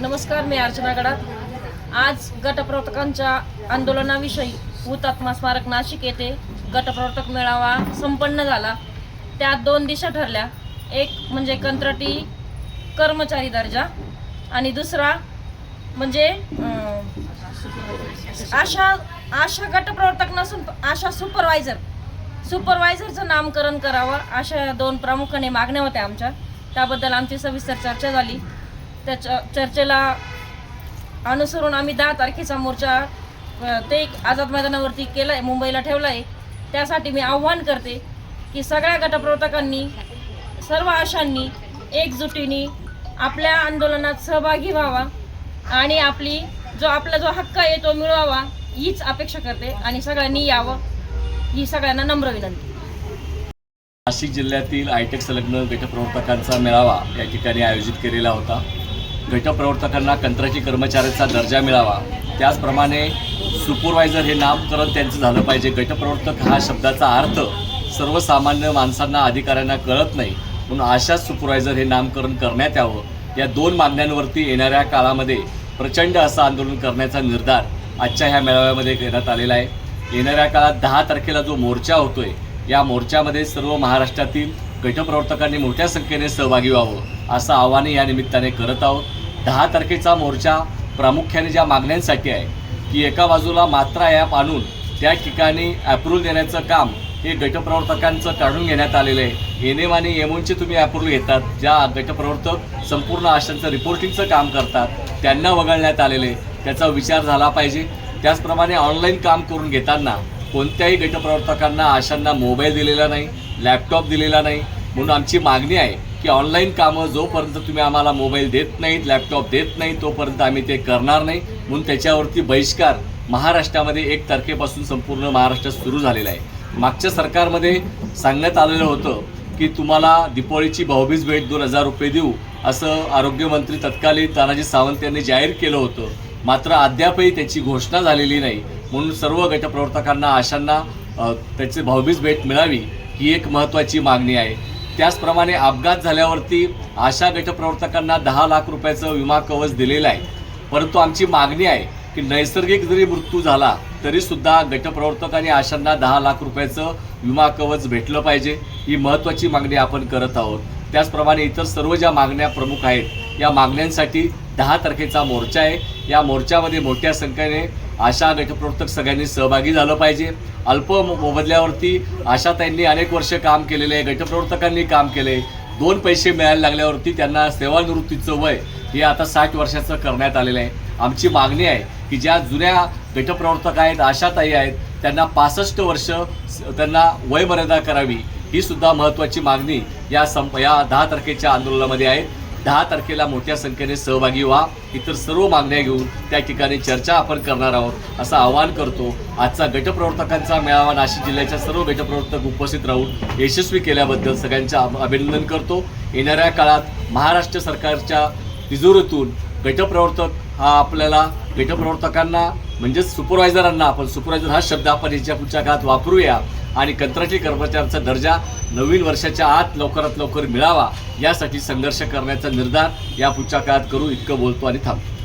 नमस्कार मी अर्चना गडात. आज गटप्रवर्तकांच्या आंदोलनाविषयी हुतात्मा स्मारक नाशिक येथे गटप्रवर्तक मेळावा संपन्न झाला. त्यात दोन दिशा ठरल्या. एक म्हणजे कंत्राटी कर्मचारी दर्जा आणि दुसरा म्हणजे आशा आशा गटप्रवर्तक नसून आशा सुपरवायझर. सुपरवायझरचं नामकरण करावं अशा दोन प्रामुख्याने मागण्या होत्या आमच्या. त्याबद्दल आमची सविस्तर चर्चा झाली. त्याच्या चर्चेला अनुसरून आम्ही दहा तारखेचा मोर्चा ते एक आझाद मैदानावरती केला आहे मुंबईला ठेवला आहे त्यासाठी मी आव्हान करते की सगळ्या गटप्रवर्तकांनी सर्व आशांनी एकजुटीने आपल्या आंदोलनात सहभागी व्हावा आणि आपली जो आपला जो हक्क आहे तो मिळवावा हीच अपेक्षा करते आणि सगळ्यांनी यावं ही सगळ्यांना नम्र विनंती. नाशिक जिल्ह्यातील आयटेक संलग्न गटप्रवर्तकांचा मेळावा या ठिकाणी आयोजित केलेला होता. गटप्रवर्तकांना कंत्राटी कर्मचाऱ्याचा दर्जा मिळावा. त्याचप्रमाणे सुपरवायझर हे नामकरण त्यांचं झालं पाहिजे. गटप्रवर्तक हा शब्दाचा अर्थ सर्वसामान्य माणसांना अधिकाऱ्यांना कळत नाही. म्हणून अशाच सुपरवायझर हे नामकरण करण्यात यावं. या दोन मागण्यांवरती येणाऱ्या काळामध्ये प्रचंड असं आंदोलन करण्याचा निर्धार आजच्या ह्या मेळाव्यामध्ये घेण्यात आलेला आहे. येणाऱ्या काळात दहा तारखेला जो मोर्चा होतोय या मोर्चामध्ये सर्व महाराष्ट्रातील गटप्रवर्तकांनी मोठ्या संख्येने सहभागी व्हावं असं आवाहन या निमित्ताने करत आहोत. दहा तारखेचा मोर्चा प्रामुख्याने ज्या मागण्यांसाठी आहे की एका बाजूला मात्रा ॲप आणून त्या ठिकाणी अप्रूव्हल देण्याचं काम हे गटप्रवर्तकांचं काढून घेण्यात आलेलं आहे. एन एम आणि एमओनचे तुम्ही अप्रूव्हल घेतात ज्या गटप्रवर्तक संपूर्ण आशांचं रिपोर्टिंगचं काम करतात त्यांना वगळण्यात आलेले त्याचा विचार झाला पाहिजे. त्याचप्रमाणे ऑनलाईन काम करून घेताना कोणत्याही गटप्रवर्तकांना आशांना मोबाईल दिलेला नाही लॅपटॉप दिलेला नाही. म्हणून आमची मागणी आहे की ऑनलाईन कामं जोपर्यंत तुम्ही आम्हाला मोबाईल देत नाहीत लॅपटॉप देत नाही तोपर्यंत आम्ही ते करणार नाही. म्हणून त्याच्यावरती बहिष्कार महाराष्ट्रामध्ये एक तारखेपासून संपूर्ण महाराष्ट्रात सुरू झालेला आहे. मागच्या सरकारमध्ये सांगण्यात आलेलं होतं की तुम्हाला दीपावळीची भाऊबीज भेट दोन हजार रुपये देऊ असं आरोग्यमंत्री तत्कालीन तानाजी सावंत यांनी जाहीर केलं होतं. मात्र अद्यापही त्याची घोषणा झालेली नाही. म्हणून सर्व गटप्रवर्तकांना आशांना त्याची भाऊबीज भेट मिळावी ही एक महत्त्वाची मागणी आहे. त्याचप्रमाणे अपघात झाल्यावरती आशा गटप्रवर्तकांना दहा लाख रुपयाचं विमा कवच दिलेलं आहे. परंतु आमची मागणी आहे की नैसर्गिक जरी मृत्यू झाला तरीसुद्धा गटप्रवर्तक आणि आशांना दहा लाख रुपयाचं विमा कवच भेटलं पाहिजे ही महत्त्वाची मागणी आपण करत आहोत. त्याचप्रमाणे इतर सर्व ज्या मागण्या प्रमुख आहेत या मागण्यांसाठी दहा तारखेचा मोर्चा आहे. या मोर्चामध्ये मोठ्या संख्येने आशा गटप्रवर्तक सगळ्यांनी सहभागी झालं पाहिजे. अल्प मो- मोबदल्यावरती आशाताईंनी अनेक वर्ष काम केलेले आहे गटप्रवर्तकांनी काम केले. दोन पैसे मिळायला लागल्यावरती त्यांना सेवानिवृत्तीचं वय हे आता साठ वर्षाचं करण्यात आलेलं आहे. आमची मागणी आहे की ज्या जुन्या गटप्रवर्तक आहेत आशाताई आहेत त्यांना पासष्ट वर्ष त्यांना वयमर्यादा करावी. ही सुद्धा महत्त्वाची मागणी या संप या दहा तारखेच्या आंदोलनामध्ये आहे. दहा तारखेला मोठ्या संख्येने सहभागी व्हा. इतर सर्व मागण्या घेऊन त्या ठिकाणी चर्चा आपण करणार आहोत असं आवाहन करतो. आजचा गटप्रवर्तकांचा मेळावा नाशिक जिल्ह्याच्या सर्व गटप्रवर्तक उपस्थित राहून यशस्वी केल्याबद्दल सगळ्यांच्या अभ- अभिनंदन करतो. येणाऱ्या काळात महाराष्ट्र सरकारच्या तिजोरीतून गटप्रवर्तक हा आपल्याला गटप्रवर्तकांना म्हणजेच सुपरवायझरांना आपण सुपरवायझर हा शब्द आपण याच्या पुढच्या काळात वापरूया. आणि कंत्राटी कर्मचाऱ्यांचा दर्जा नवीन वर्षाच्या आत लवकरात लवकर मिळावा यासाठी संघर्ष करण्याचा निर्धार या पुढच्या काळात करू इतकं बोलतो आणि थांबतो.